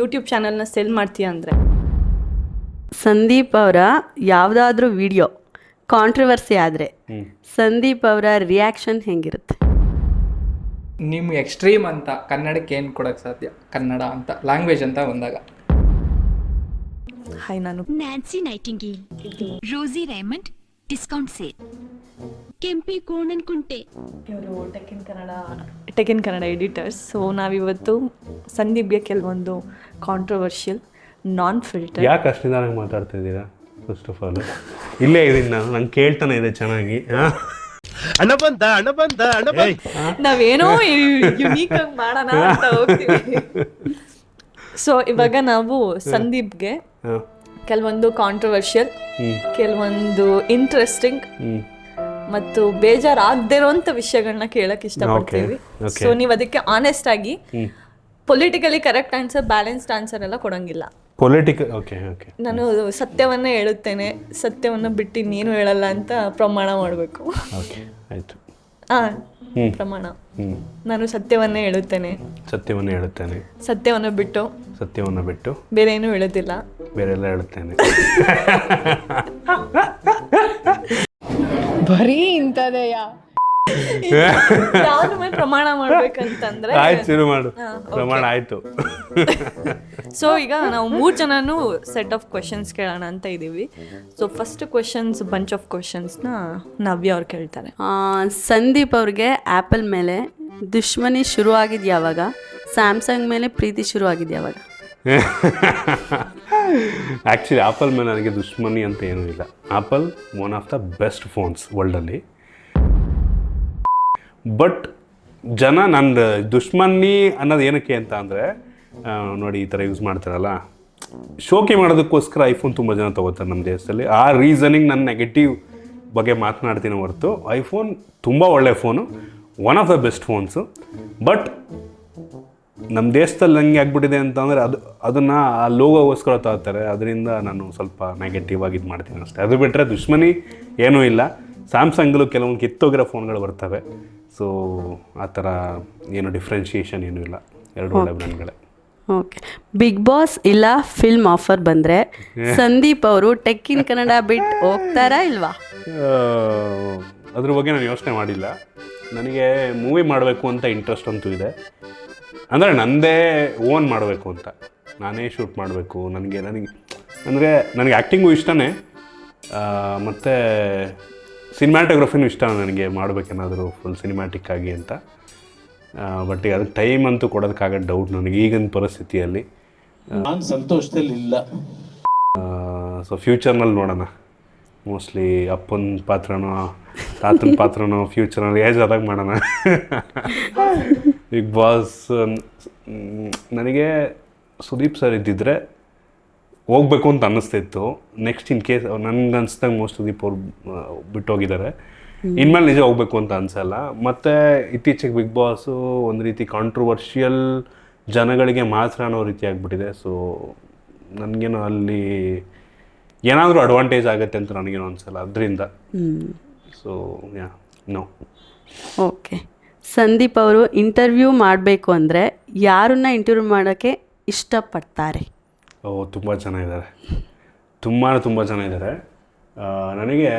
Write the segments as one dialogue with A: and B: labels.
A: YouTube ಚಾನಲ್ನ sell ಮಾಡ್ತೀಯ ಅಂದರೆ?
B: ಸಂದೀಪ್ ಅವರ ಯಾವುದಾದ್ರೂ ವಿಡಿಯೋ ಕಾಂಟ್ರವರ್ಸಿ ಆದರೆ ಸಂದೀಪ್ ಅವರ ರಿಯಾಕ್ಷನ್ ಹೆಂಗಿರುತ್ತೆ?
C: ನಿಮ್ಗೆ ಎಕ್ಸ್ಟ್ರೀಮ್ ಅಂತ ಕನ್ನಡಕ್ಕೆ ಏನು ಕೊಡೋಕ್ಕೆ ಸಾಧ್ಯ? ಕನ್ನಡ ಅಂತ ಲ್ಯಾಂಗ್ವೇಜ್ ಅಂತ ಬಂದಾಗ.
A: ಹಾಯ್ ನಾನು
D: ನ್ಯಾನ್ಸಿ ನೈಟಿಂಗಿ ರೋಸಿ ರೇಮಂಡ್ ಡಿಸ್ಕೌಂಟ್ ಸೇಲ್ ಕೆಂಪಿ ಕೋಣನ್ ಕುಂಟೆ.
A: ಇವರು tech in Kannada tech in Kannada editors so ನಾವಿವತ್ತು ಸಂದೀಪ್ಗೆ ಕೆಲವೊಂದು ಕಾಂಟ್ರವರ್ಷಿಯಲ್ ನಾನ್ ಫಿಲ್ಟರ್
E: ಯಾಕೆ ಅಷ್ಟು ನಿಧಾನಕ್ಕೆ ಮಾತಾಡ್ತಾ ಇದ್ದೀರಾ ಫಸ್ಟ್ ಆಫ್ ಆಲ್ ಇಲ್ಲೇ ಇದೀನಿ ನಾನು ನಂಗೆ ಕೇಳ್ತಾನೆ ಇದೆ ಚೆನ್ನಾಗಿ. ಹಾಂ?
F: ಅಣ್ಣ ಬಂದ ಅಣ್ಣ ಬಂದ ಅಣ್ಣ ಬಂದ
A: ನಾವೇನೋ ಯುನೀಕ್ ಆಗಿ ಮಾಡೋಣ ಅಂತ ಹೋಗ್ತೀವಿ. ಸೊ ಇವಾಗ ನಾವು ಸಂದೀಪ್ಗೆ ಕೆಲವೊಂದು ಕಾಂಟ್ರವರ್ಷಿಯಲ್ ಕೆಲವೊಂದು ಇಂಟ್ರೆಸ್ಟಿಂಗ್
E: ಹ್ಞೂ
A: ಮತ್ತು ಬೇಜಾರಾಗದೇ ಇರೋಂಥ ವಿಷಯಗಳನ್ನ ಕೇಳಕ್ ಇಷ್ಟಪಡ್ತೀವಿ. ಸೊ ನೀವು ಅದಕ್ಕೆ ಆನೆಸ್ಟ್ ಆಗಿ politically correct answer balanced answer ಎಲ್ಲ ಕೊಡಂಗಿಲ್ಲ.
E: ಪೊಲಿಟಿಕಲ್ ಓಕೆ ಓಕೆ
A: ನಾನು ಸತ್ಯವನ್ನೇ ಹೇಳುತ್ತೇನೆ ಸತ್ಯವನ್ನು ಬಿಟ್ಟು ಇನ್ನೇನು ಹೇಳಲ್ಲ ಅಂತ ಪ್ರಮಾಣ ಮಾಡಬೇಕು.
E: ಓಕೆ ಆಯಿತು.
A: ಆ ಪ್ರಮಾಣ. ನಾನು ಸತ್ಯವನ್ನೇ ಹೇಳುತ್ತೇನೆ.
E: ಸತ್ಯವನ್ನು ಹೇಳುತ್ತೇನೆ.
A: ಸತ್ಯವನ್ನು ಬಿಟ್ಟು.
E: ಸತ್ಯವನ್ನು ಬಿಟ್ಟು.
A: ಬೇರೆ ಏನು ಹೇಳುತ್ತಿಲ್ಲ.
E: ಬೇರೆ ಎಲ್ಲ ಹೇಳುತ್ತೇನೆ.
A: ಯಾವ್ದ್ರ ಮೇಲೆ ಪ್ರಮಾಣ ಮಾಡ್ಬೇಕಂತಂದ್ರೆ
E: ಆಯ್ತು ಶುರು ಮಾಡು. ಪ್ರಮಾಣ ಆಯ್ತು.
A: ಸೊ ಈಗ ನಾವು ಮೂರು ಜನನು ಸೆಟ್ ಆಫ್ ಕ್ವಶನ್ಸ್ ಕೇಳೋಣ ಅಂತ ಇದ್ದೀವಿ so first questions bunch of ಕ್ವಶನ್ಸ್ನ Navya ಅವ್ರು ಕೇಳ್ತಾರೆ.
B: ಆ, ಸಂದೀಪ್ ಅವ್ರಿಗೆ ಆ್ಯಪಲ್ ಮೇಲೆ ದುಶ್ಮನಿ ಶುರು ಆಗಿದ್ದು ಯಾವಾಗ ಸ್ಯಾಮ್ಸಂಗ್ ಮೇಲೆ ಪ್ರೀತಿ ಶುರು ಆಗಿದ್ದು ಯಾವಾಗ
E: ಆ್ಯಕ್ಚುಲಿ ಆಪಲ್ ಮೇಲೆ ನನಗೆ ದುಶ್ಮನಿ ಅಂತ ಏನೂ ಇಲ್ಲ. Apple one of the best phones ವರ್ಲ್ಡಲ್ಲಿ but ಜನ ನನ್ನ ದುಶ್ಮನಿ ಅನ್ನೋದು ಏನಕ್ಕೆ ಅಂತ ಅಂದರೆ ನೋಡಿ ಈ ಥರ ಯೂಸ್ ಮಾಡ್ತಾರಲ್ಲ. ಶೋಕಿ ಮಾಡೋದಕ್ಕೋಸ್ಕರ ಐಫೋನ್ ತುಂಬ ಜನ ತೊಗೋತಾರೆ ನಮ್ಮ ದೇಶದಲ್ಲಿ. ಆ ರೀಸನಿಂಗ್ ನನ್ನ ನೆಗೆಟಿವ್ ಬಗ್ಗೆ ಮಾತನಾಡ್ತೀನಿ ಹೊರತು ಐಫೋನ್ ತುಂಬ ಒಳ್ಳೆ phone one of the best phones but ನಮ್ಮ ದೇಶದಲ್ಲಿ ಹಂಗೆ ಆಗ್ಬಿಟ್ಟಿದೆ ಅಂತಂದರೆ ಅದು ಅದನ್ನು ಆ ಲೋಗೋಗೋಸ್ಕರ ತಗೋತಾರೆ ಅದರಿಂದ ನಾನು ಸ್ವಲ್ಪ ನೆಗೆಟಿವ್ ಆಗಿ ಇದು ಮಾಡ್ತೀನಿ ಅಷ್ಟೇ. ಅದು ಬಿಟ್ಟರೆ ದುಶ್ಮನಿ ಏನೂ ಇಲ್ಲ. ಸ್ಯಾಮ್ಸಂಗಲ್ಲೂ ಕೆಲವೊಂದು ಕಿತ್ತೋಗಿರೋ ಫೋನ್ಗಳು ಬರ್ತವೆ. ಸೊ ಆ ಥರ ಏನು ಡಿಫ್ರೆನ್ಷಿಯೇಷನ್ ಏನೂ ಇಲ್ಲ. ಎರಡು ಒಳ್ಳೆ ಬ್ರ್ಯಾಂಡ್ಗಳೇ
B: ಓಕೆ ಬಿಗ್ ಬಾಸ್ ಇಲ್ಲ ಫಿಲ್ಮ್ ಆಫರ್ ಬಂದರೆ ಸಂದೀಪ್ ಅವರು ಟೆಕ್ ಇನ್ ಕನ್ನಡ ಬಿಟ್ಟು ಹೋಗ್ತಾರಾ ಇಲ್ವಾ?
E: ಅದ್ರ ಬಗ್ಗೆ ನಾನು ಯೋಚನೆ ಮಾಡಿಲ್ಲ. ನನಗೆ ಮೂವಿ ಮಾಡಬೇಕು ಅಂತ ಇಂಟ್ರೆಸ್ಟ್ ಅಂತೂ ಇದೆ. ಅಂದರೆ ನಂದೇ ಓನ್ ಮಾಡಬೇಕು ಅಂತ. ನಾನೇ ಶೂಟ್ ಮಾಡಬೇಕು ನನಗೆ ನನಗೆ ಅಂದರೆ ನನಗೆ ಆ್ಯಕ್ಟಿಂಗು ಇಷ್ಟನೇ. ಮತ್ತು ಸಿನಿಮ್ಯಾಟೋಗ್ರಫಿನೂ ಇಷ್ಟ ನನಗೆ ಮಾಡಬೇಕೇನಾದರೂ ಫುಲ್ ಸಿನಿಮ್ಯಾಟಿಕ್ ಆಗಿ ಅಂತ. ಬಟ್ ಅದಕ್ಕೆ ಟೈಮ್ ಅಂತೂ ಕೊಡೋದಕ್ಕಾಗೋ ಡೌಟ್ ನನಗೆ ಈಗಿನ ಪರಿಸ್ಥಿತಿಯಲ್ಲಿ.
F: ನಾನು ಸಂತೋಷದಲ್ಲಿ ಇಲ್ಲ.
E: ಸೊ ಫ್ಯೂಚರ್ನಲ್ಲಿ ನೋಡೋಣ. ಮೋಸ್ಟ್ಲಿ ಅಪ್ಪನ ಪಾತ್ರನೋ ತಾತನ ಪಾತ್ರನೋ ಫ್ಯೂಚರ್ನಲ್ಲಿ ಏಜ್ ಆದಾಗ ಮಾಡೋಣ. ಬಿಗ್ ಬಾಸ್ ನನಗೆ ಸುದೀಪ್ ಸರ್ ಇದ್ದಿದ್ರೆ ಹೋಗ್ಬೇಕು ಅಂತ ಅನ್ನಿಸ್ತಿತ್ತು. ನೆಕ್ಸ್ಟ್ ಇನ್ ಕೇಸ್ ನನ್ಗೆ ಅನ್ಸ್ದಂಗೆ ಮೋಸ್ಟ್ ಸುದೀಪ್ ಅವ್ರು ಬಿಟ್ಟೋಗಿದ್ದಾರೆ. ಇನ್ಮೇಲೆ ನಿಜ ಹೋಗ್ಬೇಕು ಅಂತ ಅನ್ಸಲ್ಲ. ಮತ್ತು ಇತ್ತೀಚೆಗೆ ಬಿಗ್ ಬಾಸು ಒಂದು ರೀತಿ ಕಾಂಟ್ರವರ್ಷಿಯಲ್ ಜನಗಳಿಗೆ ಮಾತ್ರ ಅನ್ನೋ ರೀತಿ ಆಗಿಬಿಟ್ಟಿದೆ. ಸೊ ನನಗೇನು ಅಲ್ಲಿ ಏನಾದರೂ ಅಡ್ವಾಂಟೇಜ್ ಆಗುತ್ತೆ ಅಂತ ನನಗೇನು ಅನ್ಸಲ್ಲ. ಅದರಿಂದ. So yeah no
B: okay Sandeep ಅವರು ಇಂಟರ್ವ್ಯೂ ಮಾಡಬೇಕು ಅಂದರೆ ಯಾರನ್ನ ಇಂಟರ್ವ್ಯೂ ಮಾಡೋಕ್ಕೆ ಇಷ್ಟಪಡ್ತಾರೆ?
E: ಓ ತುಂಬ ಜನ ಇದ್ದಾರೆ. ತುಂಬಾ ತುಂಬ ಇದ್ದಾರೆ. ನನಗೆ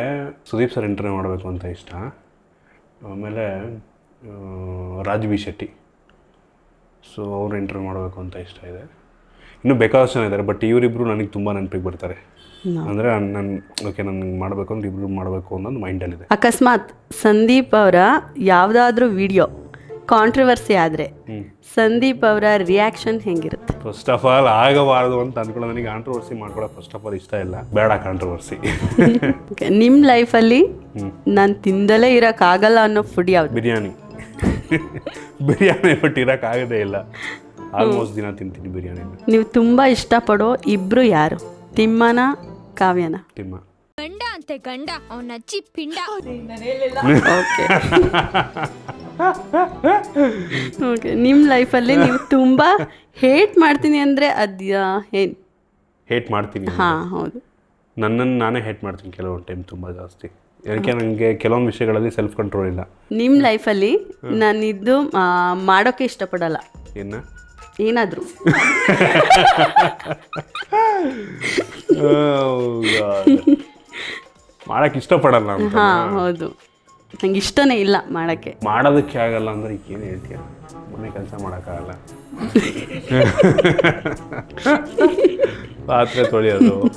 E: ಸುದೀಪ್ ಸರ್ ಇಂಟರ್ವ್ಯೂ ಮಾಡಬೇಕು ಅಂತ ಇಷ್ಟ. ಆಮೇಲೆ ಆ, ರಾಜ್ ಬಿ ಶೆಟ್ಟಿ. ಸೊ ಅವ್ರು ಇಂಟರ್ವ್ಯೂ ಮಾಡಬೇಕು ಅಂತ ಇಷ್ಟ ಇದೆ. ಇನ್ನೂ ಬೇಕಾದಷ್ಟು ಜನ ಇದ್ದಾರೆ ಬಟ್ ಇವರಿಬ್ಬರು ನನಗೆ ತುಂಬ ನೆನಪಿಗೆ ಬರ್ತಾರೆ. ಅಂದರೆ ನನ್ನ ಓಕೆ ನನಗೆ ಮಾಡಬೇಕು ಅಂದ್ರೆ ಇಬ್ರು ಮಾಡಬೇಕು ಅನ್ನೋದು ಮೈಂಡಲ್ಲಿದೆ.
B: ಅಕಸ್ಮಾತ್ ಸಂದೀಪ್ ಅವರ ಯಾವುದಾದ್ರೂ ವಿಡಿಯೋ ಕಾಂಟ್ರವರ್ಸಿ ಆದರೆ ಸಂದೀಪ್ ಅವರ ರಿಯಾಕ್ಷನ್ ಹೆಂಗಿರುತ್ತೆ?
E: ಫಸ್ಟ್ ಆಫ್ ಆಲ್ ಆಗಬಾರದು ಅಂತ ಅಂದ್ಕೊಳ್ಳೋ ನನಗೆ ಕಾಂಟ್ರವರ್ಸಿ ಮಾಡ್ಕೊಳ್ಳೋಕೆ ಫಸ್ಟ್ ಆಫ್ ಆಲ್ ಇಷ್ಟ ಇಲ್ಲ. ಬೇಡ ಕಾಂಟ್ರವರ್ಸಿ
B: ನಿಮ್ಮ ಲೈಫಲ್ಲಿ ನಾನು ತಿಂದಲೇ ಇರೋಕ್ಕಾಗಲ್ಲ ಅನ್ನೋ ಫುಡ್ ಯಾವುದು?
E: ಬಿರಿಯಾನಿ. ಬಿರಿಯಾನಿ ಬಟ್ ಇರೋಕ್ಕಾಗದೇ ಇಲ್ಲ. ಆಲ್ಮೋಸ್ಟ್ ದಿನ ತಿಂತೀನಿ ಬಿರಿಯಾನಿ
B: ನೀವು ತುಂಬ ಇಷ್ಟಪಡೋ ಇಬ್ಬರು ಯಾರು? ತಿಮ್ಮನ ಕಾವ್ಯನ.
E: ತಿಮ್ಮ.
D: ಗಂಡ ಅಂತೆ ಗಂಡ. ಅವನ ಅಜ್ಜಿ ಪಿಂಡ.
B: ಓಕೆ. ಓಕೆ ನಿಮ್ಮ ಲೈಫಲ್ಲಿ ನೀವು ತುಂಬ ಹೇಟ್ ಮಾಡ್ತೀನಿ ಅಂದರೆ ಅದು ಏನು?
E: ಹೇಟ್ ಮಾಡ್ತೀನಿ
B: ಹಾಂ ಹೌದು.
E: ನನ್ನನ್ನು ನಾನೇ ಹೇಟ್ ಮಾಡ್ತೀನಿ ಕೆಲವೊಂದು ಟೈಮ್ ತುಂಬ ಜಾಸ್ತಿ. ಯಾಕೆ ನನಗೆ ಕೆಲವೊಂದು ವಿಷಯಗಳಲ್ಲಿ ಸೆಲ್ಫ್ ಕಂಟ್ರೋಲ್ ಇಲ್ಲ.
B: ನಿಮ್ಮ ಲೈಫಲ್ಲಿ ನಾನಿದ್ದು ಮಾಡೋಕ್ಕೆ ಇಷ್ಟಪಡಲ್ಲ.
E: ಏನು?
B: ಏನಾದರೂ.
E: ಮಾಡಕ್ ಇಷ್ಟಪಡಲ್ಲ ಅಂತ.
B: ಹಾಂ ಹೌದು. ನಂಗೆ ಇಷ್ಟನೇ ಇಲ್ಲ ಮಾಡಕ್ಕೆ.
E: ಮಾಡೋದಕ್ಕೆ ಆಗಲ್ಲ ಅಂದ್ರೆ ಏನು ಹೇಳ್ತೀಯ? ಮನೆ ಕೆಲಸ ಮಾಡೋಕ್ಕಾಗಲ್ಲ. ಪಾತ್ರೆ ತೊಳೆಯೋದು.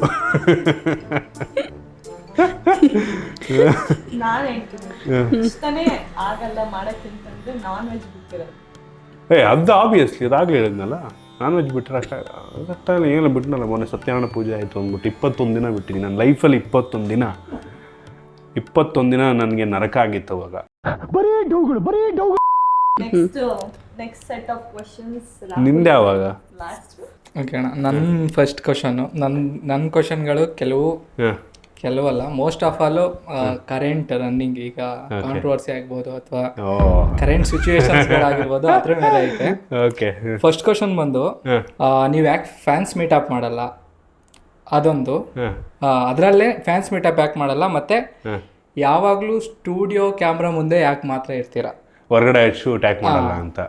A: ನಾನ್ ಹೇಳ್ತೀನಿ. ಇಷ್ಟನೇ ಆಗಲ್ಲ ಮಾಡಕ್ಕಿಂತಂದ್ರೆ ನಾನ್ ವೆಜ್ ಬಿಟ್ಟಿರೋದು
E: ಏ ಅದು ಆಬ್ವಿಯಸ್ಲಿ ಅದಾಗಲೇ ಹೇಳಿದ್ನಲ್ಲ? ನಾನ್ ವೆಜ್ ಬಿಟ್ಟರೆ ಅಷ್ಟಾಗಲ್ಲ ಏನಿಲ್ಲ ಬಿಟ್ಟನಲ್ಲ ಮೊನ್ನೆ ಸತ್ಯನಾರಾಯಣ ಪೂಜೆ ಆಯಿತು ಅಂದ್ಬಿಟ್ಟು ಇಪ್ಪತ್ತೊಂದು ದಿನ ಬಿಟ್ಟಿದ್ದೀನಿ. ನನ್ನ ಲೈಫಲ್ಲಿ ಇಪ್ಪತ್ತೊಂದು ದಿನ. ಇಪ್ಪತ್ತೊಂದು ದಿನ ನನಗೆ ನರಕ ಆಗಿತ್ತು ಅವಾಗ.
A: Next next set of questions
E: ನಿಂದೆ ಅವಾಗ?
A: ಲಾಸ್ಟ್
C: ಓಕೆ ಅಣ್ಣ ನನ್ನ ಫಸ್ಟ್ ಕ್ವಶನು ನನ್ನ ನನ್ನ ಕ್ವಶನ್ಗಳು ಕೆಲವು
E: ಹಾಂ.
C: ಕೆಲವಲ್ಲ most of all current running ಈಗ ಕಾಂಟ್ರವರ್ಸಿ ಆಗ್ಬೋದು ಅಥವಾ ಕರೆಂಟ್ ಸಿಚುಯೇಷನ್ ಆಗಿರ್ಬೋದು ಅದ್ರ ಮೇಲೆ ಐತೆ.
E: ಓಕೆ
C: ಫಸ್ಟ್ ಕ್ವಶನ್ ಬಂದು ನೀವು ಯಾಕೆ ಫ್ಯಾನ್ಸ್ ಮೀಟಪ್ ಮಾಡಲ್ಲ? ಅದೊಂದು. ಅದರಲ್ಲೇ ಫ್ಯಾನ್ಸ್ ಮೀಟಪ್ ಯಾಕೆ ಮಾಡಲ್ಲ? ಮತ್ತೆ ಯಾವಾಗಲೂ ಸ್ಟುಡಿಯೋ ಕ್ಯಾಮ್ರಾ ಮುಂದೆ ಯಾಕೆ ಮಾತ್ರ ಇರ್ತೀರಾ?
E: ಹೊರಗಡೆ ಶೂಟ್ ಯಾಕೆ ಮಾಡಲ್ಲ ಅಂತ.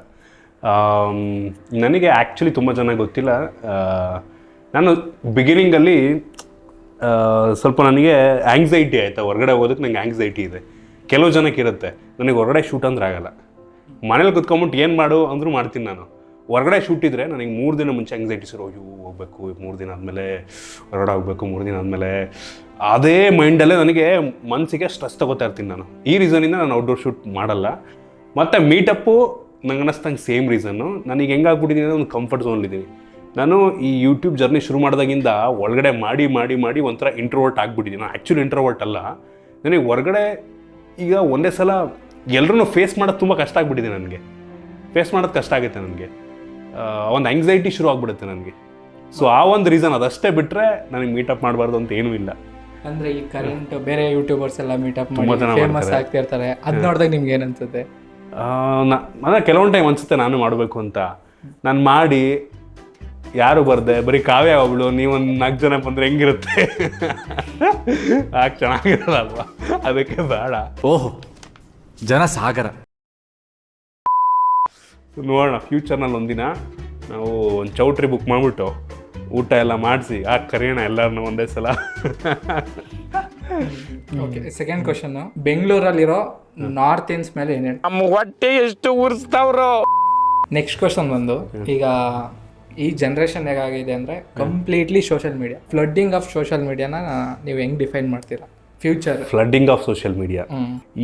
E: ನನಗೆ ಆ್ಯಕ್ಚುಲಿ ತುಂಬ ಚೆನ್ನಾಗಿ ಗೊತ್ತಿಲ್ಲ. ನಾನು ಬಿಗಿನಿಂಗಲ್ಲಿ ಸ್ವಲ್ಪ ನನಗೆ ಆಂಗ್ಸೈಟಿ ಆಯಿತಾ. ಹೊರಗಡೆ ಹೋಗೋದಕ್ಕೆ ನಂಗೆ ಆಂಗ್ಸೈಟಿ ಇದೆ. ಕೆಲವು ಜನಕ್ಕೆ ಇರುತ್ತೆ. ನನಗೆ ಹೊರಗಡೆ ಶೂಟ್ ಅಂದ್ರೆ ಆಗಲ್ಲ. ಮನೇಲಿ ಕುತ್ಕೊಂಬಿಟ್ಟು ಏನು ಮಾಡು ಅಂದರೂ ಮಾಡ್ತೀನಿ ನಾನು. ಹೊರಗಡೆ ಶೂಟ್ ಇದ್ದರೆ ನನಗೆ ಮೂರು ದಿನ ಮುಂಚೆ ಆಂಗ್ಸೈಟಿ ಸರ್ ಅಯ್ಯೋ, ಹೋಗ್ಬೇಕು, ಮೂರು ದಿನ ಆದಮೇಲೆ ಹೊರಗಡೆ ಹೋಗ್ಬೇಕು, ಮೂರು ದಿನ ಆದಮೇಲೆ ಅದೇ ಮೈಂಡಲ್ಲೇ ನನಗೆ ಮನಸ್ಸಿಗೆ ಸ್ಟ್ರೆಸ್ ತಗೋತಾ ಇರ್ತೀನಿ ನಾನು. ಈ ರೀಸನಿಂದ ನಾನು ಔಟ್ಡೋರ್ ಶೂಟ್ ಮಾಡಲ್ಲ. ಮತ್ತು ಮೀಟಪ್ಪು ನಂಗೆ ಅನ್ನಿಸ್ತಂಗೆ ಸೇಮ್ ರೀಸನ್ನು ನನಗೆ ಹೆಂಗಾಗ್ಬಿಟ್ಟಿದ್ದೀನಿ ಅಂದರೆ ಒಂದು ಕಂಫರ್ಟ್ ಝೋನಲ್ಲಿದ್ದೀನಿ ನಾನು ಈ ಯೂಟ್ಯೂಬ್ ಜರ್ನಿ ಶುರು ಮಾಡಿದಾಗಿಂದ ಒಳಗಡೆ ಮಾಡಿ ಮಾಡಿ ಮಾಡಿ ಒಂಥರ ಇಂಟ್ರೋವರ್ಟ್ ಆಗಿಬಿಟ್ಟಿದ್ದೀನಿ. ಆ್ಯಕ್ಚುಲಿ ಇಂಟ್ರೋವರ್ಟ್ ಅಲ್ಲ. ನನಗೆ ಹೊರಗಡೆ ಈಗ ಒಂದೇ ಸಲ ಎಲ್ಲರೂ ಫೇಸ್ ಮಾಡೋದು ತುಂಬ ಕಷ್ಟ ಆಗಿಬಿಟ್ಟಿದೆ ನನಗೆ. ಫೇಸ್ ಮಾಡೋದು ಕಷ್ಟ ಆಗುತ್ತೆ ನನಗೆ. ಒಂದು ಆಂಗ್ಸೈಟಿ ಶುರು ಆಗಿಬಿಡುತ್ತೆ ನನಗೆ. ಸೊ ಆ ಒಂದು ರೀಸನ್ ಅದಷ್ಟೇ ಬಿಟ್ಟರೆ ನನಗೆ ಮೀಟಪ್ ಮಾಡಬಾರ್ದು ಅಂತ ಏನೂ ಇಲ್ಲ.
C: ಅಂದರೆ ಈ ಕರೆಂಟ್ ಬೇರೆ ಯೂಟ್ಯೂಬರ್ಸ್ ಎಲ್ಲ ಮೀಟಪ್ ಫೇಮಸ್ ಆಗ್ತಿರ್ತಾರೆ. ಅದು ನೋಡಿದಾಗ ನಿಮ್ಗೆ ಏನು ಅನ್ಸುತ್ತೆ?
E: ಅಂದರೆ ಕೆಲವೊಂದು ಟೈಮ್ ಅನಿಸುತ್ತೆ ನಾನು ಮಾಡಬೇಕು ಅಂತ. ನಾನು ಮಾಡಿ ಯಾರು ಬರ್ದೆ? ಬರೀ ಕಾವ್ಯ ಒಬ್ಳು ನೀವೊಂದು ನಾಲ್ಕು ಜನ ಬಂದರೆ ಹೆಂಗಿರುತ್ತೆ? ಯಾಕೆ ಚೆನ್ನಾಗಿರಲ್ಲ ಅಲ್ವಾ? ಅದಕ್ಕೆ ಬೇಡ.
G: ಓಹೋ ಜನ ಸಾಗರ.
E: ನೋಡೋಣ ಫ್ಯೂಚರ್ನಲ್ಲಿ ಒಂದಿನ ನಾವು ಒಂದು ಚೌಟ್ರಿ ಬುಕ್ ಮಾಡಿಬಿಟ್ಟು ಊಟ ಎಲ್ಲ ಮಾಡಿಸಿ ಆ ಕರೆಯೋಣ ಎಲ್ಲರನ್ನೂ ಒಂದೇ ಸಲ.
C: ಓಕೆ ಸೆಕೆಂಡ್ ಕ್ವಶನ್ ಬೆಂಗಳೂರಲ್ಲಿರೋ ನಾರ್ತ್ ಇನ್ಸ್ ಮೇಲೆ ಏನೇನು
F: ನಮ್ಮ ಹೊಟ್ಟೆ ಎಷ್ಟು ಉರ್ಸ್ತಾವ್ರೋ.
C: ನೆಕ್ಸ್ಟ್ ಕ್ವಶನ್ ಬಂದು ಈಗ ಈ ಜನ್ರೇಷನ್ ಹೇಗಾಗಿದೆ ಅಂದರೆ completely social media flooding of social ಮೀಡಿಯಾನ ನೀವು ಹೆಂಗೆ ಡಿಫೈನ್ ಮಾಡ್ತೀರಾ? Future
E: flooding of social media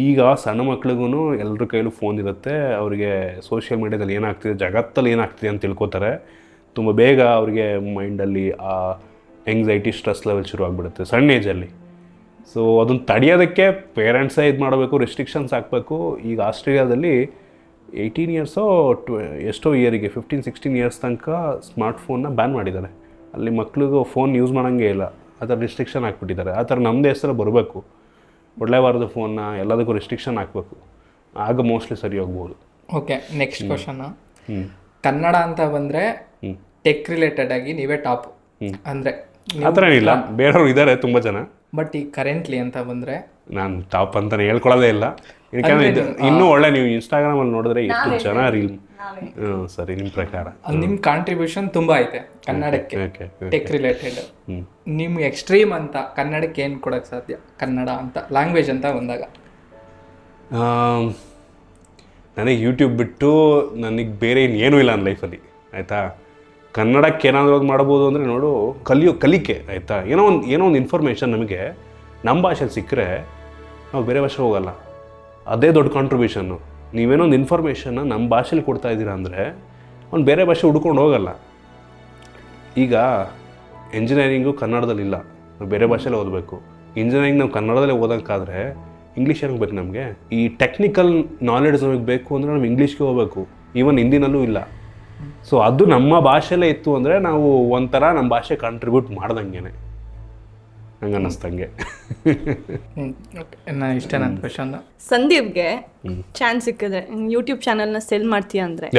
E: ಈಗ ಸಣ್ಣ ಮಕ್ಳಿಗೂ ಎಲ್ಲರ ಕೈಲೂ ಫೋನ್ ಇರುತ್ತೆ ಅವರಿಗೆ ಸೋಷಿಯಲ್ ಮೀಡಿಯಾದಲ್ಲಿ ಏನಾಗ್ತಿದೆ ಜಗತ್ತಲ್ಲಿ ಏನಾಗ್ತಿದೆ ಅಂತ ತಿಳ್ಕೊತಾರೆ. ತುಂಬ ಬೇಗ ಅವರಿಗೆ ಮೈಂಡಲ್ಲಿ ಆ ಎಂಗ್ಸೈಟಿ ಸ್ಟ್ರೆಸ್ ಲೆವೆಲ್ ಶುರು ಆಗಿಬಿಡುತ್ತೆ ಸಣ್ಣ ಏಜಲ್ಲಿ ಸೊ ಅದನ್ನು ತಡೆಯೋದಕ್ಕೆ ಪೇರೆಂಟ್ಸೇ ಇದು ಮಾಡಬೇಕು ರೆಸ್ಟ್ರಿಕ್ಷನ್ಸ್ ಹಾಕಬೇಕು. ಈಗ ಆಸ್ಟ್ರೇಲಿಯಾದಲ್ಲಿ ಏಯ್ಟೀನ್ ಇಯರ್ಸೋ ಟ್ವ ಎಷ್ಟೋ ಇಯರಿಗೆ ಫಿಫ್ಟೀನ್ ಸಿಕ್ಸ್ಟೀನ್ ಇಯರ್ಸ್ ತನಕ ಸ್ಮಾರ್ಟ್ಫೋನ್ನ ಬ್ಯಾನ್ ಮಾಡಿದ್ದಾರೆ. ಅಲ್ಲಿ ಮಕ್ಳಿಗೂ ಫೋನ್ ಯೂಸ್ ಮಾಡೋಂಗೆ ಇಲ್ಲ. ಆ ಥರ ರಿಸ್ಟ್ರಿಕ್ಷನ್ ಹಾಕ್ಬಿಟ್ಟಿದ್ದಾರೆ. ಆ ಥರ ನಮ್ಮ ದೇಶದಲ್ಲಿ ಬರಬೇಕು. ಒಳ್ಳೆಯವಾರದ ಫೋನ್ನ ಎಲ್ಲದಕ್ಕೂ ರಿಸ್ಟ್ರಿಕ್ಷನ್ ಹಾಕಬೇಕು. ಆಗ ಮೋಸ್ಟ್ಲಿ ಸರಿ ಹೋಗ್ಬೋದು.
C: ಓಕೆ ನೆಕ್ಸ್ಟ್ ಕ್ವಶನ್ ಕನ್ನಡ ಅಂತ ಬಂದರೆ ಟೆಕ್ ರಿಲೇಟೆಡ್ ಆಗಿ ನೀವೇ ಟಾಪ್ ಅಂದರೆ
E: ಆ ಥರ ಏನಿಲ್ಲ. ಬೇರೆಯವರು ಇದ್ದಾರೆ ತುಂಬ ಜನ.
C: ಬಟ್ ಈ ಕರೆಂಟ್ಲಿ ಅಂತ ಬಂದರೆ
E: ನಾನು ಟಾಪ್ ಅಂತಲೇ ಹೇಳ್ಕೊಳ್ಳೋದೇ ಇಲ್ಲ. ಯಾಕಂದರೆ ಇದು ಇನ್ನೂ ಒಳ್ಳೆ ನೀವು ಇನ್ಸ್ಟಾಗ್ರಾಮಲ್ಲಿ ನೋಡಿದ್ರೆ ಎಷ್ಟು ಜನ ರೀಲ್ ಹ್ಞೂ ಸರಿ ನಿಮ್ಮ ಪ್ರಕಾರ.
C: ನಿಮ್ಮ ಕಾಂಟ್ರಿಬ್ಯೂಷನ್ ತುಂಬಾ ಐತೆ ಕನ್ನಡಕ್ಕೆ. ಟೆಕ್ ರಿಲೇಟೆಡ್
E: ಹ್ಞೂ
C: ನಿಮ್ ಎಕ್ಸ್ಟ್ರೀಮ್ ಅಂತ ಕನ್ನಡಕ್ಕೆ ಏನು ಕೊಡೋಕೆ ಸಾಧ್ಯ? ಕನ್ನಡ ಅಂತ ಲ್ಯಾಂಗ್ವೇಜ್ ಅಂತ ಬಂದಾಗ.
E: ನನಗೆ ಯೂಟ್ಯೂಬ್ ಬಿಟ್ಟು ನನಗೆ ಬೇರೆ ಇನ್ನೇನೂ ಇಲ್ಲ ನನ್ನ ಲೈಫಲ್ಲಿ ಆಯಿತಾ? ಕನ್ನಡಕ್ಕೆ ಏನಾದರೂ ಮಾಡ್ಬೋದು ಅಂದರೆ ನೋಡು ಕಲಿಯೋ ಕಲಿಕೆ ಆಯಿತಾ? ಏನೋ ಒಂದು ಏನೋ ಒಂದು ಇನ್ಫಾರ್ಮೇಷನ್ ನಮಗೆ ನಮ್ಮ ಭಾಷೆಲಿ ಸಿಕ್ಕರೆ ನಾವು ಬೇರೆ ಭಾಷೆ ಹೋಗಲ್ಲ. ಅದೇ ದೊಡ್ಡ ಕಾಂಟ್ರಿಬ್ಯೂಷನ್ನು ನೀವೇನೋ ಒಂದು ಇನ್ಫಾರ್ಮೇಷನ್ನ ನಮ್ಮ ಭಾಷೆಲಿ ಕೊಡ್ತಾ ಇದ್ದೀರಾ ಅಂದರೆ ಅವ್ನು ಬೇರೆ ಭಾಷೆ ಹುಡ್ಕೊಂಡು ಹೋಗಲ್ಲ. ಈಗ ಇಂಜಿನಿಯರಿಂಗು ಕನ್ನಡದಲ್ಲಿಲ್ಲ ನಾವು ಬೇರೆ ಭಾಷೆಲಿ ಓದಬೇಕು. ಇಂಜಿನಿಯರಿಂಗ್ ನಾವು ಕನ್ನಡದಲ್ಲೇ ಓದೋಕ್ಕಾದ್ರೆ ಇಂಗ್ಲೀಷ್ ಏನಕ್ಕೆ ಬೇಕು ನಮಗೆ? ಈ ಟೆಕ್ನಿಕಲ್ ನಾಲೆಡ್ಜ್ ನಮಗೆ ಬೇಕು ಅಂದರೆ ನಾವು ಇಂಗ್ಲೀಷ್ಗೆ ಹೋಗಬೇಕು. ಈವನ್ ಹಿಂದಿನಲ್ಲೂ ಇಲ್ಲ. ಸೊ ಅದು ನಮ್ಮ ಭಾಷೆಯಲ್ಲೇ ಇತ್ತು ಅಂದರೆ ನಾವು ಒಂಥರ ನಮ್ಮ ಭಾಷೆ ಕಾಂಟ್ರಿಬ್ಯೂಟ್ ಮಾಡ್ದಂಗೆನೆ. ಹಂಗೆ ಅನ್ನಿಸ್ತಂಗೆ
C: ಹ್ಮ್ ಓಕೆ ನಾ ಇಷ್ಟೇ ನನ್ನ ಕ್ವಶನ್
A: ಸಂದೀಪ್ಗೆ ಚಾನ್ಸ್ ಸಿಕ್ಕಿದ್ರೆ ಯೂಟ್ಯೂಬ್ ಚಾನಲ್ನ ಸೆಲ್ ಮಾಡ್ತೀಯ ಅಂದ್ರೆ?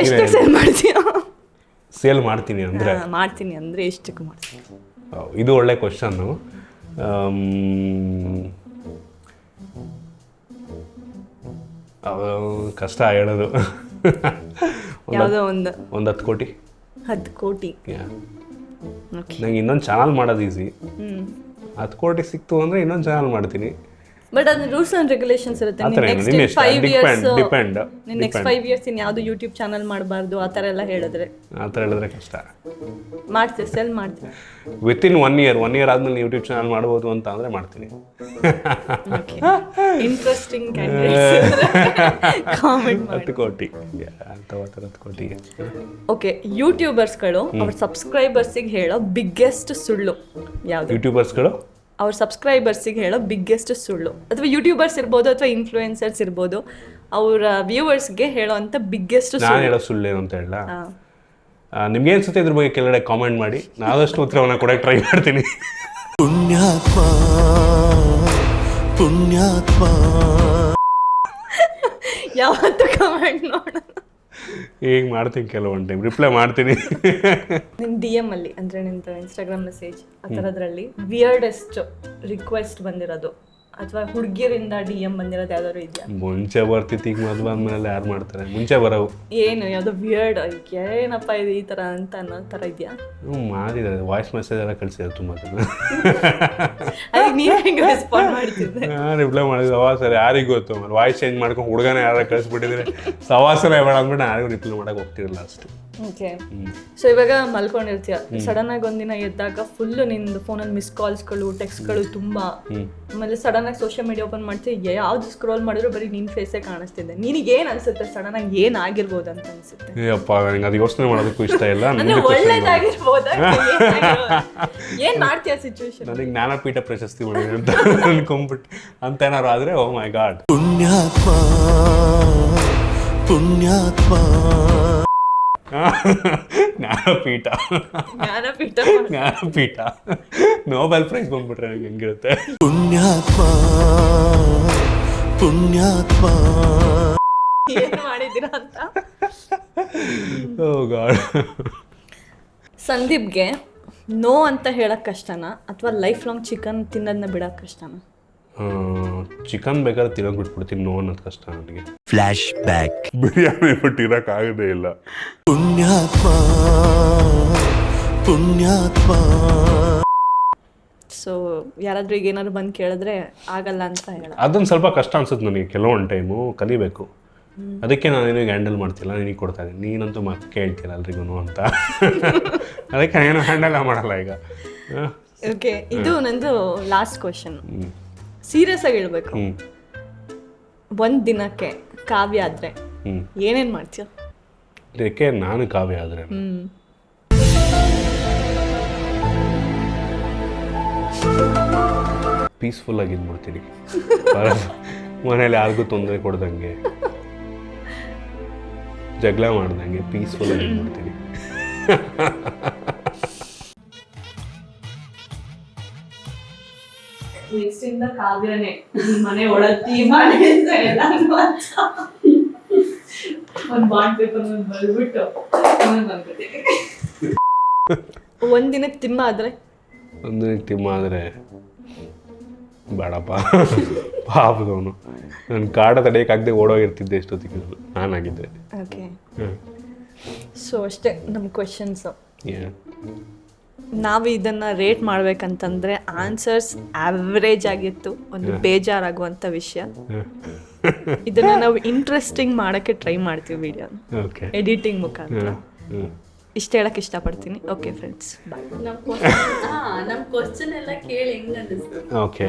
A: ಎಷ್ಟು ಸೆಲ್ ಮಾಡ್ತೀಯ?
E: ಸೇಲ್ ಮಾಡ್ತೀನಿ ಅಂದರೆ?
A: ಮಾಡ್ತೀನಿ ಅಂದ್ರೆ ಎಷ್ಟಕ್ಕೆ ಮಾಡ್ತೀನಿ?
E: ಇದು ಒಳ್ಳೆ ಕ್ವಶನ್ನು ಕಷ್ಟ ಹೇಳೋದು.
A: ಯಾವುದೋ ಒಂದು.
E: ಒಂದು ಹತ್ತು ಕೋಟಿ.
A: ಹತ್ತು ಕೋಟಿ.
E: ನಂಗೆ ಇನ್ನೊಂದು ಚಾನಲ್ ಮಾಡೋದು ಈಸಿ ಹತ್ತು ಕೋಟಿ ಸಿಕ್ತು ಅಂದರೆ ಇನ್ನೊಂದು ಚಾನಲ್ ಮಾಡ್ತೀನಿ.
A: ಬಟ್ ಅದು ರೂಲ್ಸ್ ಅಂಡ್ ರೆಗ್ಯುಲೇಷನ್ಸ್ ಇರುತ್ತೆ. Next. Five years
E: depend,
A: next. Five years in ಯಾವುದು ಯೂಟ್ಯೂಬ್ ಚಾನಲ್ ಮಾಡಬಾರ್ದು ಆ ಥರ ಎಲ್ಲ ಹೇಳಿದ್ರೆ.
E: ಆ ಥರ ಹೇಳಿದ್ರೆ ಕಷ್ಟ.
A: ಮಾಡ್ತೀವಿ ಸೆಲ್ ಮಾಡ್ತೀವಿ.
E: In one year one year ಆದ್ಮೇಲೆ ಯೂಟ್ಯೂಬ್ ಚಾನಲ್ ಮಾಡ್ಬೋದು ಅಂತ ಅಂದ್ರೆ ಮಾಡ್ತೀನಿ.
A: ಇಂಟ್ರೆಸ್ಟಿಂಗ್ ಕಾಮೆಂಟ್ ಮಾಡಿ.
E: ಹತ್ತು ಕೋಟಿ. ಹತ್ತು ಕೋಟಿಗೆ
A: ಓಕೆ ಯೂಟ್ಯೂಬರ್ಸ್ಗಳು ಅವ್ರ ಸಬ್ಸ್ಕ್ರೈಬರ್ಸಿಗೆ ಹೇಳೋ ಬಿಗ್ಗೆಸ್ಟ್ ಸುಳ್ಳು ಯಾವುದು?
E: ಯೂಟ್ಯೂಬರ್ಸ್ಗಳು
A: ಅವ್ರ ಸಬ್ಸ್ಕ್ರೈಬರ್ಸಿಗೆ ಹೇಳೋ ಬಿಗ್ಗೆಸ್ಟ್ ಸುಳ್ಳು. ಅಥವಾ ಯೂಟ್ಯೂಬರ್ಸ್ ಇರ್ಬೋದು ಅಥವಾ ಇನ್ಫ್ಲೂಯೆನ್ಸರ್ಸ್ ಇರ್ಬೋದು ಅವರ ವ್ಯೂವರ್ಸ್ಗೆ ಹೇಳೋ ಅಂತ ಬಿಗ್ಗೆಸ್ಟ್
E: ನಾನು
A: ಸುಳ್ಳು.
E: ಏನು ಸುಳ್ಳೇನು ಅಂತ ಹೇಳ. ನಿಮ್ಗೆ ಅನ್ಸುತ್ತೆ ಇದ್ರ ಬಗ್ಗೆ ಕೆಳಗಡೆ ಕಾಮೆಂಟ್ ಮಾಡಿ. ನಾದಷ್ಟು ಉತ್ತರವನ್ನು ಕೊಡಕ್ಕೆ ಟ್ರೈ ಮಾಡ್ತೀನಿ.
H: ಪುಣ್ಯಾತ್ಮ ಪುಣ್ಯಾತ್ಮ.
A: ಯಾವತ್ತು ಕಮೆಂಟ್ ನೋಡೋಣ
E: ಈಗ ಮಾಡ್ತೀನಿ ಕೆಲವೊಂದು ಟೈಮ್ ರಿಪ್ಲೈ ಮಾಡ್ತೀನಿ.
A: ನಿಮ್ಮ ಡಿ ಎಂ ಅಲ್ಲಿ, ಅಂದ್ರೆ ನಿಮ್ಮದು ಇನ್ಸ್ಟಾಗ್ರಾಮ್ ಮೆಸೇಜ್ ಆ ಥರದ್ರಲ್ಲಿ ವಿಯರ್ಡೆಸ್ಟ್ ರಿಕ್ವೆಸ್ಟ್ ಬಂದಿರೋದು. ಅಥವಾ ಹುಡುಗಿಯರಿಂದ ಡಿ ಎಂ ಬಂದಿರೋದು ಯಾವ್ದಾದ್ರು ಇದೆಯಾ?
E: ಮುಂಚೆ ಬರ್ತಿತ್ತು ಈಗ ಮದುವೆ ಆದ್ಮೇಲೆ ಯಾರು ಮಾಡ್ತಾರೆ? ಮುಂಚೆ ಬರೋವು.
A: ಏನು ಯಾವುದೋ ವಿಯರ್ಡ್ ಏನಪ್ಪ ಇದು ಈ ಥರ ಅಂತ ಅನ್ನೋ ಥರ ಇದೆಯಾ?
E: ಹ್ಞೂ ಮಾಡಿದ್ದಾರೆ. ವಾಯ್ಸ್ ಮೆಸೇಜ್ ಎಲ್ಲ ಕಳಿಸಿದ್ರು ತುಂಬ ಜನ.
A: ಅದಕ್ಕೆ ಹೆಂಗೆ ರೆಸ್ಪಾಂಡ್ ಮಾಡ್ತಿದ್ದೆ?
E: ನಾನು ರಿಪ್ಲೈ ಮಾಡಿದ್ರು. ಅವ ಸರಿ ಯಾರಿಗೂ ಗೊತ್ತು? ಆಮೇಲೆ ವಾಯ್ಸ್ ಚೇಂಜ್ ಮಾಡ್ಕೊಂಡು ಹುಡುಗನ ಯಾರು ಕಳಿಸ್ಬಿಟ್ಟಿದ್ರೆ ಸವಾಸನ ಬೇಡ ಅಂದ್ಬಿಟ್ಟು ನಾನು ಯಾರಿಗೂ ರಿಪ್ಲೈ ಮಾಡಕ್ಕೆ ಹೋಗ್ತಿರಲ್ಲ ಅಷ್ಟು
A: ಓಕೆ ಸೊ ಇವಾಗ ಮಲ್ಕೊಂಡಿರ್ತೀಯ. ಸಡನ್ ಆಗಿ ಒಂದಿನ ಎದ್ದಾಗ ಫುಲ್ ನಿಂದು ಫೋನಲ್ಲಿ ಮಿಸ್ ಕಾಲ್ಸ್ಗಳು ಟೆಕ್ಸ್ಟ್ಗಳು ತುಂಬಾ. ಆಮೇಲೆ ಸಡನ್ ಆಗಿ ಸೋಷಿಯಲ್ ಮೀಡಿಯಾ ಓಪನ್ ಮಾಡ್ತೀವಿ ಯಾವ್ದು ಸ್ಕ್ರೋಲ್ ಮಾಡಿದ್ರು ಬರೀ ನಿನ್ ಫೇಸೇ ಕಾಣಿಸ್ತಿದೆ. ನಿನಗೆ ಏನ್ ಅನ್ಸುತ್ತೆ? ಸಡನ್ ಆಗಿ ಏನ್ ಆಗಿರ್ಬೋದು ಅಂತ ಅನ್ಸುತ್ತೆ.
E: ಅಯ್ಯಪ್ಪ ನನಗೆ ಅದು ಯೋಚನೆ ಮಾಡೋದಕ್ಕೂ ಇಷ್ಟ ಇಲ್ಲ.
A: ಅಂದ್ರೆ ಒಳ್ಳೇದಾಗಿರ್ಬೋದಾ? ಏನ್ ಮಾಡ್ತೀಯ ಸಿಚುವೇಶನ್
E: ನನಗೆ ಜ್ಞಾನಪೀಠ ಪ್ರಶಸ್ತಿ ಅಂತ ಅನ್ಕೊಂಬಿಟ್ಟು ಅಂತ ಏನಾರು ಆದರೆ ಓ ಮೈ ಗಾಡ್
H: ಪುಣ್ಯಾತ್ಮ ಪುಣ್ಯಾತ್ಮ.
E: ಜ್ಞಾನಪೀಠ.
A: ಜ್ಞಾನಪೀಠ.
E: ಜ್ಞಾನಪೀಠ. ನೋಬೆಲ್ ಪ್ರೈಸ್ ಬಂದ್ಬಿಟ್ರೆ ನನಗೆ ಹೆಂಗಿರುತ್ತೆ?
H: ಪುಣ್ಯಾತ್ಮ. ಪುಣ್ಯಾತ್ಮ.
A: ಏನು ಮಾಡಿದ್ದೀರಾ ಅಂತ?
E: ಓ ಗಾಡ್.
A: ಸಂದೀಪ್ಗೆ ನೋ ಅಂತ ಹೇಳಕ್ ಕಷ್ಟನಾ? ಅಥವಾ ಲೈಫ್ ಲಾಂಗ್ ಚಿಕನ್ ತಿನ್ನೋದನ್ನ ಬಿಡಕ್ ಕಷ್ಟನಾ?
E: ಚಿಕನ್ ಬೇಕಾದ್ರೆ ತಿನ್ನೋಕೆ ಬಿಟ್ಬಿಡ್ತೀನಿ ನೋ ಅನ್ನೋದು ಕಷ್ಟ ನನಗೆ.
H: ಫ್ಲಾಶ್ ಬ್ಯಾಕ್
E: ಬಿರಿಯಾನಿ ಬಿಟ್ಟು ಇರೋಕ್ಕಾಗೋದೇ ಇಲ್ಲ.
H: ಪುಣ್ಯಾತ್ಮ ಪುಣ್ಯಾತ್ಮ.
A: ಸೊ ಯಾರಾದ್ರೂ ಈಗ ಏನಾದ್ರು ಬಂದು ಕೇಳಿದ್ರೆ ಆಗಲ್ಲ ಅಂತ ಹೇಳ.
E: ಅದೊಂದು ಸ್ವಲ್ಪ ಕಷ್ಟ ಅನ್ಸುತ್ತೆ ನನಗೆ ಕೆಲವೊಂದು ಟೈಮು ಕಲಿಬೇಕು. ಅದಕ್ಕೆ ನಾನು ನಿನಗೆ ಹ್ಯಾಂಡಲ್ ಮಾಡ್ತಿಲ್ಲ ನಿನಗೆ ಕೊಡ್ತಾ ಇದ್ದೀನಿ ನೀನಂತೂ ಮತ್ತೆ ಕೇಳ್ತಿಲ್ಲ ಎಲ್ರಿಗೂ ಅಂತ. ಅದಕ್ಕೆ ಏನು ಹ್ಯಾಂಡಲ್ ಮಾಡಲ್ಲ ಈಗ?
A: ಓಕೆ ಇದು ನಂದು ಲಾಸ್ಟ್ ಕ್ವಶನ್ ಸೀರಿಯಸ್ ಆಗಿ ಹೇಳ್ಬೇಕು ಒಂದ್ ದಿನಕ್ಕೆ ಕಾವ್ಯ ಆದ್ರೆ ಏನೇನ್ ಮಾಡ್ತೀಯ?
E: ಇದಕ್ಕೆ ನಾನು ಕಾವ್ಯ ಆದ್ರೆ.
A: ಹ್ಮ್.
E: ಪೀಸ್ಫುಲ್ ಆಗಿ ಇದ್ಬಿಡ್ತೀನಿ ಮನೇಲಿ ಯಾರಿಗೂ ತೊಂದರೆ ಕೊಡ್ದಂಗೆ. ಜಗಳ ಮಾಡ್ದಂಗೆ ಪೀಸ್ಫುಲ್ ಆಗಿ ಇದ್ಬಿಡ್ತೀನಿ
A: ನೆಕ್ಸ್ಟಿಂದ ಕಾವ್ಯನೇ ಮನೆ ಒಳತಿ ಮನೆ ಒಂದು ಬಾಂಡ್ ಪೇಪರ್ ಒಂದು ಬರ್ಬಿಟ್ಟು ಒಂದ್ ದಿನಕ್ಕೆ ತಿಮ್ಮ ಆದ್ರೆ?
E: ಒಂದು ತಿಮ್ಮ ಆದ್ರೆ ಬೇಡಪ್ಪ. ಪಾಪದವನು ನಾನು ಕಾಡ ತಡೆಯೋಕ್ಕಾಗದೆ ಓಡೋಗಿರ್ತಿದ್ದೆ ಎಷ್ಟೊತ್ತಿಗೆ ನಾನಾಗಿದ್ದೆ.
A: ಓಕೆ. ಸೊ ಅಷ್ಟೇ ನಮ್ಮ ಕ್ವೆಶನ್ಸು. ನಾವು ಇದನ್ನ ರೇಟ್ ಮಾಡ್ಬೇಕಂತಂದ್ರೆ ಆನ್ಸರ್ಸ್ ಆವ್ರೇಜ್ ಆಗಿತ್ತು. ಒಂದು ಬೇಜಾರಾಗುವಂಥ ವಿಷಯ. ಇದನ್ನ ನಾವು ಇಂಟ್ರೆಸ್ಟಿಂಗ್ ಮಾಡಕ್ಕೆ ಟ್ರೈ ಮಾಡ್ತೀವಿ ವಿಡಿಯೋ
E: ಓಕೆ
A: ಎಡಿಟಿಂಗ್ ಮುಖಾಂತರ. ಇಷ್ಟ ಹೇಳಕ್ ಇಷ್ಟಪಡ್ತೀನಿ. ಓಕೆ ಫ್ರೆಂಡ್ಸ್ ಬಾಯ್
B: ನಮ್ಮ ಕ್ವಶನ್ ಎಲ್ಲ ಕೇಳಿ ಹೆಂಗ್ ಅನ್ನಿಸ್ತು
E: ಓಕೆ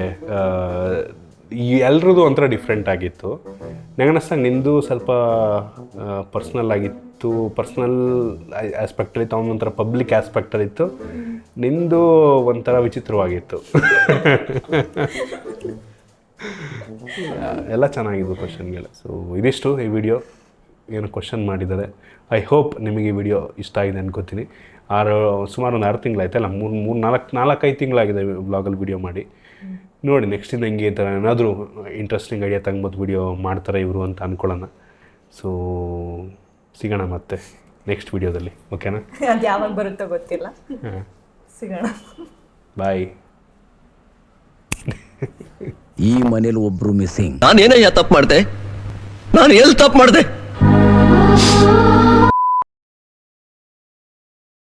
E: ಎಲ್ರದ್ದು ಒಂಥರ ಡಿಫ್ರೆಂಟ್ ಆಗಿತ್ತು. ನನಗನ್ನಿಸ್ತಾ ನಿಂದು ಸ್ವಲ್ಪ ಪರ್ಸ್ನಲ್ ಆಗಿತ್ತು. ಪರ್ಸ್ನಲ್ ಆಸ್ಪೆಕ್ಟಲ್ಲಿ ಒಂಥರ ಪಬ್ಲಿಕ್ ಆಸ್ಪೆಕ್ಟಲ್ಲಿ ಇತ್ತು. ನಿಂದು ಒಂಥರ ವಿಚಿತ್ರವಾಗಿತ್ತು. ಎಲ್ಲ ಚೆನ್ನಾಗಿದ್ದು ಕ್ವಶನ್ಗೆಲ್ಲ ಸೊ ಇದಿಷ್ಟು ಈ ವಿಡಿಯೋ ಏನು ಕ್ವಶನ್ ಮಾಡಿದ್ದಾರೆ? ಐ ಹೋಪ್ ನಿಮಗೆ ಈ ವಿಡಿಯೋ ಇಷ್ಟ ಆಗಿದೆ ಅನ್ಕೋತೀನಿ. ಆರು, ಸುಮಾರು ಒಂದು ಆರು ತಿಂಗಳಾಯ್ತಲ್ಲ ಮೂರು ಮೂರು ನಾಲ್ಕು, ನಾಲ್ಕೈದು ತಿಂಗಳಾಗಿದೆ ಬ್ಲಾಗಲ್ಲಿ ವಿಡಿಯೋ ಮಾಡಿ. ನೋಡಿ ನೆಕ್ಸ್ಟ್ ನನಗೆ ಈ ಥರ ಏನಾದರೂ ಇಂಟ್ರೆಸ್ಟಿಂಗ್ ಐಡಿಯಾ ತಂಗ್ಬೋದು ವಿಡಿಯೋ ಮಾಡ್ತಾರೆ ಇವರು ಅಂತ ಅಂದ್ಕೊಳ್ಳೋಣ ಸೊ ಸಿಗೋಣ ಮತ್ತೆ ನೆಕ್ಸ್ಟ್ ವಿಡಿಯೋದಲ್ಲಿ ಓಕೆನಾ
A: ಅದು ಯಾವಾಗ ಬರುತ್ತೋ ಗೊತ್ತಿಲ್ಲ.
E: ಹಾಂ.
A: ಸಿಗೋಣ.
E: ಬಾಯ್
I: ಈ ಮನೇಲಿ ಒಬ್ರು ಮಿಸ್ಸಿಂಗ್
F: ನಾನೇನಯ್ಯ ತಪ್ಪು ಮಾಡಿದೆ? ನಾನು ಎಲ್ಲಿ ತಪ್ಪು ಮಾಡ್ದೆ?